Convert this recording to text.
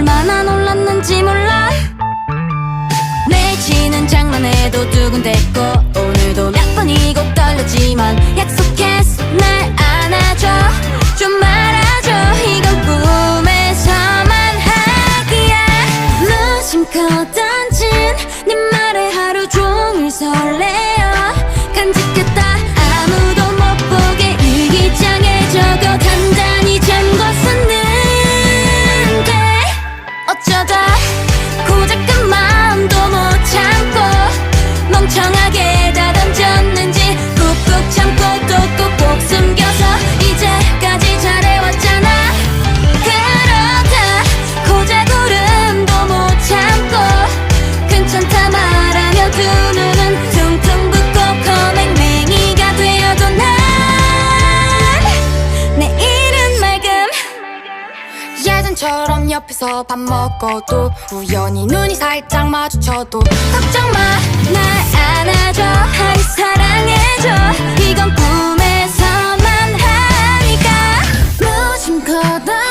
얼마나 놀랐는지 몰라. 내 지는 장난해도 두근댔고 어쩌 친구처럼 옆에서 밥 먹어도 우연히 눈이 살짝 마주쳐도 걱정 마날 안아줘 하이 사랑해줘. 이건 꿈에서만 하니까 무심코던